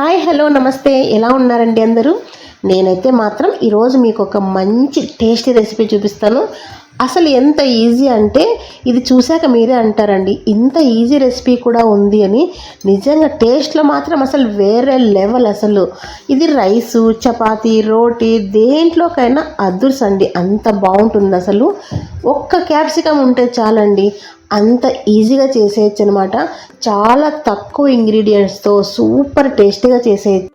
Hi hello నమస్తే. ఎలా ఉన్నారండి అందరూ? నేనైతే మాత్రం ఈరోజు మీకు ఒక మంచి టేస్టీ రెసిపీ చూపిస్తాను. అసలు ఎంత ఈజీ అంటే ఇది చూశాక మీరే అంటారండి. ఇంత ఈజీ రెసిపీ కూడా ఉంది అని. నిజంగా టేస్ట్లో మాత్రం అసలు వేరే లెవెల్ అసలు. ఇది రైసు చపాతీ రోటీ దేంట్లోకైనా అదుర్స్ అండి. అంత బాగుంటుంది అసలు. ఒక్క క్యాప్సికమ్ ఉంటే చాలండి. అంత ఈజీగా చేసేయచ్చు అనమాట చాలా తక్కువ ఇంగ్రీడియంట్స్తో సూపర్ టేస్టీగా చేసేయచ్చు.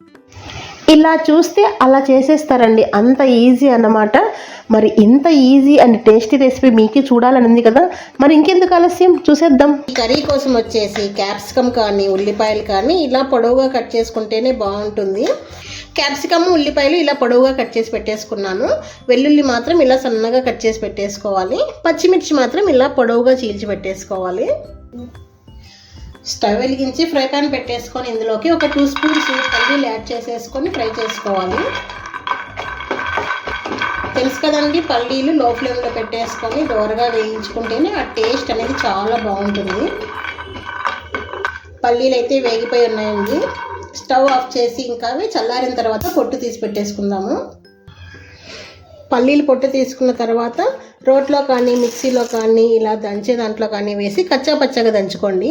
ఇలా చూస్తే అలా చేసేస్తారండి. అంత ఈజీ అన్నమాట. మరి ఇంత ఈజీ అండ్ టేస్టీ రెసిపీ మీకు చూడాలని ఉంది కదా. మరి ఇంకెందుకు ఆలస్యం? చూసేద్దాం. ఈ కర్రీ కోసం వచ్చేసి క్యాప్సికమ్ కానీ ఉల్లిపాయలు కానీ ఇలా పొడవుగా కట్ చేసుకుంటేనే బాగుంటుంది. క్యాప్సికమ్ ఉల్లిపాయలు ఇలా పొడవుగా కట్ చేసి పెట్టేసుకున్నాను. వెల్లుల్లి మాత్రం ఇలా సన్నగా కట్ చేసి పెట్టేసుకోవాలి. పచ్చిమిర్చి మాత్రం ఇలా పొడవుగా చీల్చి పెట్టేసుకోవాలి. స్టవ్ వెలిగించి ఫ్రై పాన్ పెట్టేసుకొని ఇందులోకి ఒక టూ స్పూన్స్ పల్లీలు యాడ్ చేసేసుకొని ఫ్రై చేసుకోవాలి. తెలుసు కదండి పల్లీలు లో ఫ్లేమ్లో పెట్టేసుకొని దోరగా వేయించుకుంటేనే ఆ టేస్ట్ అనేది చాలా బాగుంటుంది. పల్లీలు అయితే వేగిపోయి ఉన్నాయండి. స్టవ్ ఆఫ్ చేసి ఇంకా అవి చల్లారిన తర్వాత పొట్టు తీసి పెట్టేసుకుందాము. పల్లీలు పొట్టు తీసుకున్న తర్వాత రోట్లో కానీ మిక్సీలో కానీ ఇలా దంచే దాంట్లో కానీ వేసి కచ్చా పచ్చగా దంచుకోండి.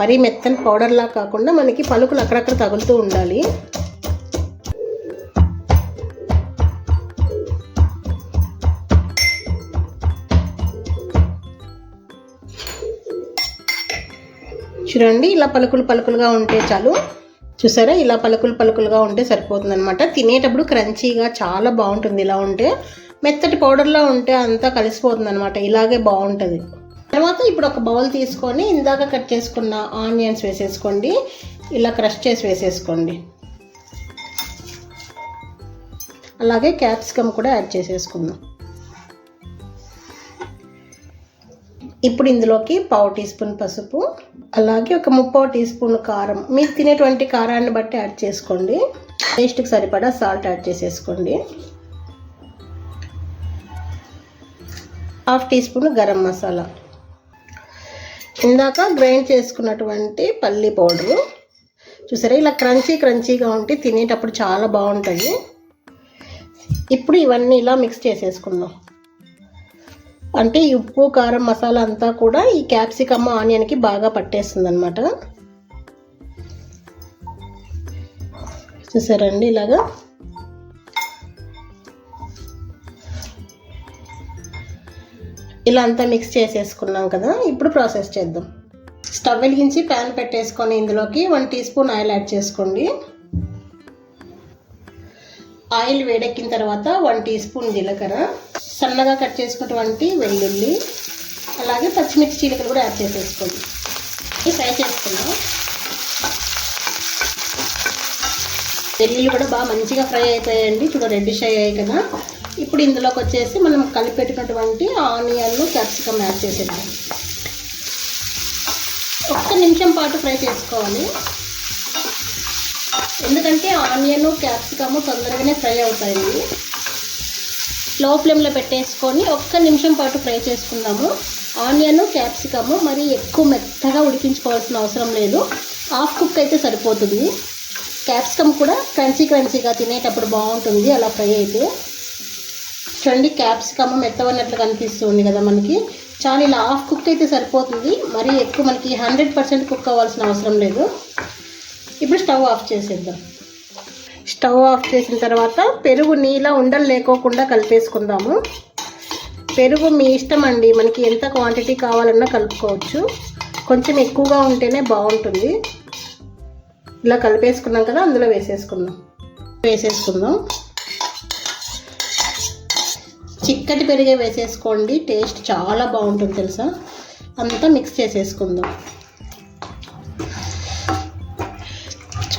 మరీ మెత్తని పౌడర్లా కాకుండా మనకి పలుకులు అక్కడక్కడ తగులుతూ ఉండాలి. చూడండి ఇలా పలుకులు పలుకులుగా ఉంటే చాలు. చూసారా? ఇలా పలుకులు పలుకులుగా ఉంటే సరిపోతుంది అనమాట తినేటప్పుడు క్రంచీగా చాలా బాగుంటుంది. ఇలా ఉంటే మెత్తటి పౌడర్లా ఉంటే అంతా కలిసిపోతుంది అనమాట ఇలాగే బాగుంటుంది. తర్వాత ఇప్పుడు ఒక బౌల్ తీసుకొని ఇందాక కట్ చేసుకున్న ఆనియన్స్ వేసేసుకోండి. ఇలా క్రష్ చేసి వేసేసుకోండి. అలాగే క్యాప్సికమ్ కూడా యాడ్ చేసేసుకుందాం. ఇప్పుడు ఇందులోకి పావు టీ స్పూన్ పసుపు అలాగే ఒక ముప్పావు టీ స్పూన్ కారం. మీరు తినేటువంటి కారాన్ని బట్టి యాడ్ చేసుకోండి. టేస్ట్కి సరిపడా సాల్ట్ యాడ్ చేసేసుకోండి. Half tea spoon garam masala. ఇందాక గ్రైండ్ చేసుకున్నటువంటి పల్లి పౌడరు. చూసారా ఇలా క్రంచీ క్రంచీగా ఉంటే తినేటప్పుడు చాలా బాగుంటుంది. ఇప్పుడు ఇవన్నీ ఇలా మిక్స్ చేసేసుకుందాం. అంటే ఈ ఉప్పు కారం మసాలా అంతా కూడా ఈ క్యాప్సికమ్ ఆనియన్కి బాగా పట్టేస్తుంది అనమాట చూసారండి ఇలాగా? ఇలా అంతా మిక్స్ చేసేసుకున్నాం కదా ఇప్పుడు ప్రాసెస్ చేద్దాం. స్టవ్ వెలిగించి ప్యాన్ పెట్టేసుకొని ఇందులోకి one tea spoon oil add చేసుకోండి. ఆయిల్ వేడెక్కిన తర్వాత వన్ టీ స్పూన్ జీలకర్ర. సన్నగా కట్ చేసుకున్నటువంటి వెల్లుల్లి అలాగే పచ్చిమిర్చి చీలకలు కూడా యాడ్ చేసేసుకోండి. ఫ్రై చేసుకుందాం. వెల్లుల్లి కూడా బాగా మంచిగా ఫ్రై అయిపోయాయండి. ఇప్పుడు రెడ్డిష్ అయ్యాయి కదా. ఇప్పుడు ఇందులోకి వచ్చేసి మనం కలిపెట్టినటువంటి ఆనియన్లు క్యాప్సికమ్ యాడ్ చేసేద్దాం. ఒక్క నిమిషం పాటు ఫ్రై చేసుకోవాలి. ఎందుకంటే ఆనియన్ క్యాప్సికమ్ తొందరగానే ఫ్రై అవుతాయి. లో ఫ్లేమ్లో పెట్టేసుకొని ఒక్క నిమిషం పాటు ఫ్రై చేసుకుందాము. ఆనియన్ క్యాప్సికమ్ మరి ఎక్కువ మెత్తగా ఉడికించుకోవాల్సిన అవసరం లేదు. హాఫ్ కుక్ అయితే సరిపోతుంది. క్యాప్సికమ్ కూడా క్రంచీ క్రంచీగా తినేటప్పుడు బాగుంటుంది అలా ఫ్రై అయితే. చూడండి క్యాప్సికమ్ మెత్తవన్నట్లు కనిపిస్తుంది కదా మనకి. చాలా ఇలా హాఫ్ కుక్ అయితే సరిపోతుంది. మరి ఎక్కువ మనకి హండ్రెడ్ పర్సెంట్ కుక్ అవ్వాల్సిన అవసరం లేదు. ఇప్పుడు స్టవ్ ఆఫ్ చేసేద్దాం. స్టవ్ ఆఫ్ చేసిన తర్వాత పెరుగు నీళ్ళ ఉండలు లేకోకుండా కలిపేసుకుందాము. పెరుగు మీ ఇష్టం అండి. మనకి ఎంత క్వాంటిటీ కావాలన్నా కలుపుకోవచ్చు. కొంచెం ఎక్కువగా ఉంటేనే బాగుంటుంది. ఇలా కలిపేసుకున్నాం కదా అందులో వేసేసుకుందాం. వేసేసుకుందాం. చిక్కటి పెరిగే వేసేసుకోండి. టేస్ట్ చాలా బాగుంటుంది తెలుసా? అంతా మిక్స్ చేసేసుకుందాం.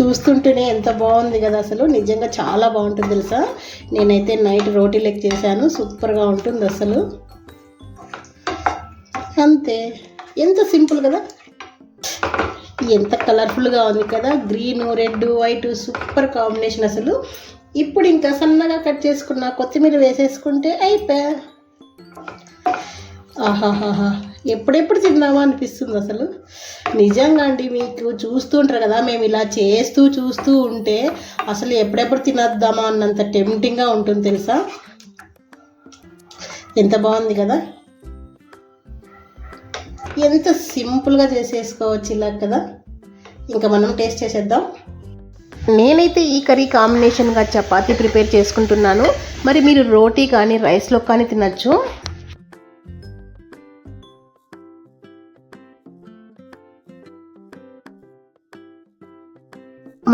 చూస్తుంటేనే ఎంత బాగుంది కదా అసలు. నిజంగా చాలా బాగుంటుంది తెలుసా? నేనైతే నైట్ రోటీ లెక్ చేశాను. సూపర్గా ఉంటుంది అసలు. అంతే. ఎంత సింపుల్ కదా. ఎంత కలర్ఫుల్గా ఉంది కదా. Green red white super combination అసలు. ఇప్పుడు ఇంకా సన్నగా కట్ చేసుకున్న కొత్తిమీర వేసేసుకుంటే అయిపోయా ఆహాహాహా. ఎప్పుడెప్పుడు తిందామా అనిపిస్తుంది అసలు? నిజంగా అండి మీకు చూస్తుంటారు కదా మేము ఇలా చేస్తూ చూస్తూ ఉంటే అసలు ఎప్పుడెప్పుడు తినద్దామా అన్నంత టెంప్టింగ్గా ఉంటుంది తెలుసా? ఎంత బాగుంది కదా? ఎంత సింపుల్గా చేసేసుకోవచ్చు ఇలా కదా? ఇంకా మనం టేస్ట్ చేసేద్దాం. నేనైతే ఈ కర్రీ కాంబినేషన్గా చపాతీ ప్రిపేర్ చేసుకుంటున్నాను. మరి మీరు రోటీ కానీ రైస్లో కానీ తినచ్చు.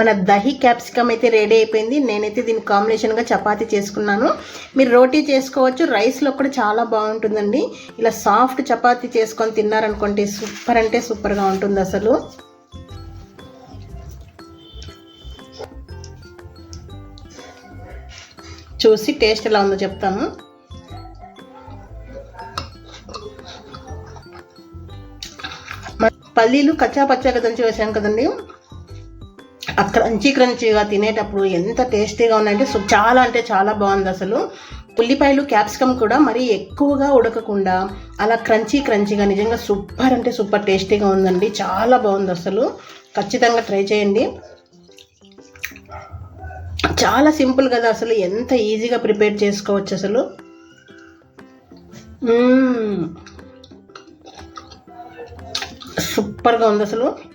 మన దహి క్యాప్సికమ్ అయితే రెడీ అయిపోయింది. నేనైతే దీని కాంబినేషన్గా చపాతీ చేసుకున్నాను. మీరు రోటీ చేసుకోవచ్చు రైస్లో కూడా చాలా బాగుంటుందండి. ఇలా సాఫ్ట్ చపాతీ చేసుకొని తిన్నారనుకోండి సూపర్ అంటే సూపర్గా ఉంటుంది అసలు. చూసి టేస్ట్ ఎలా ఉందో చెప్తాను. పల్లీలు కచ్చా పచ్చాగా దంచి వేసాం కదండి. క్రంచీ క్రంచీగా తినేటప్పుడు ఎంత టేస్టీగా ఉన్నాయంటే సో చాలా అంటే చాలా బాగుంది అసలు. ఉల్లిపాయలు క్యాప్సికమ్ కూడా మరీ ఎక్కువగా ఉడకకుండా అలా క్రంచీ క్రంచీగా నిజంగా సూపర్ అంటే సూపర్ టేస్టీగా ఉందండి. చాలా బాగుంది అసలు. ఖచ్చితంగా ట్రై చేయండి. చాలా సింపుల్ కదా అసలు. ఎంత ఈజీగా ప్రిపేర్ చేసుకోవచ్చు అసలు. సూపర్గా ఉంది అసలు.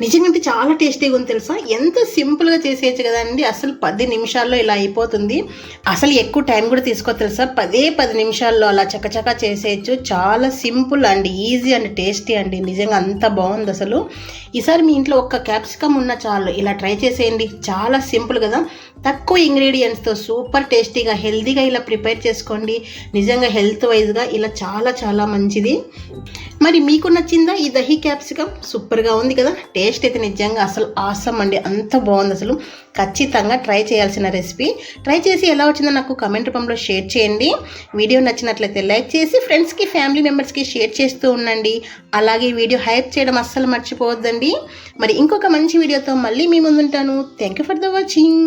నిజంగా అంటే చాలా టేస్టీగా ఉంది తెలుసా? ఎంత సింపుల్గా చేసేయచ్చు కదండి. అసలు పది నిమిషాల్లో ఇలా అయిపోతుంది. అసలు ఎక్కువ టైం కూడా తీసుకో తెలుసా? పదే పది నిమిషాల్లో అలా చకచకా చేసేయచ్చు. చాలా simple and easy and tasty అండి. నిజంగా అంత బాగుంది అసలు. ఈసారి మీ ఇంట్లో ఒక్క క్యాప్సికమ్ ఉన్న చాలు. ఇలా ట్రై చేసేయండి. చాలా సింపుల్ కదా. తక్కువ ఇంగ్రీడియంట్స్తో సూపర్ టేస్టీగా హెల్తీగా ఇలా ప్రిపేర్ చేసుకోండి. నిజంగా హెల్త్ వైజ్గా ఇలా చాలా చాలా మంచిది. మరి మీకు నచ్చిందా ఈ దహి క్యాప్సికమ్? సూపర్గా ఉంది కదా. టేస్ట్ టేస్ట్ అయితే నిజంగా అసలు ఆసం అండి. అంత బాగుంది అసలు. ఖచ్చితంగా ట్రై చేయాల్సిన రెసిపీ ట్రై చేసి ఎలా వచ్చిందో నాకు కమెంట్ రూపంలో షేర్ చేయండి. వీడియో నచ్చినట్లయితే లైక్ చేసి ఫ్రెండ్స్కి ఫ్యామిలీ మెంబర్స్కి షేర్ చేస్తూ ఉండండి. అలాగే వీడియో హైప్ చేయడం అస్సలు మర్చిపోవద్దండి. మరి ఇంకొక మంచి వీడియోతో మళ్ళీ మీ ముందుంటాను. Thank you for the watching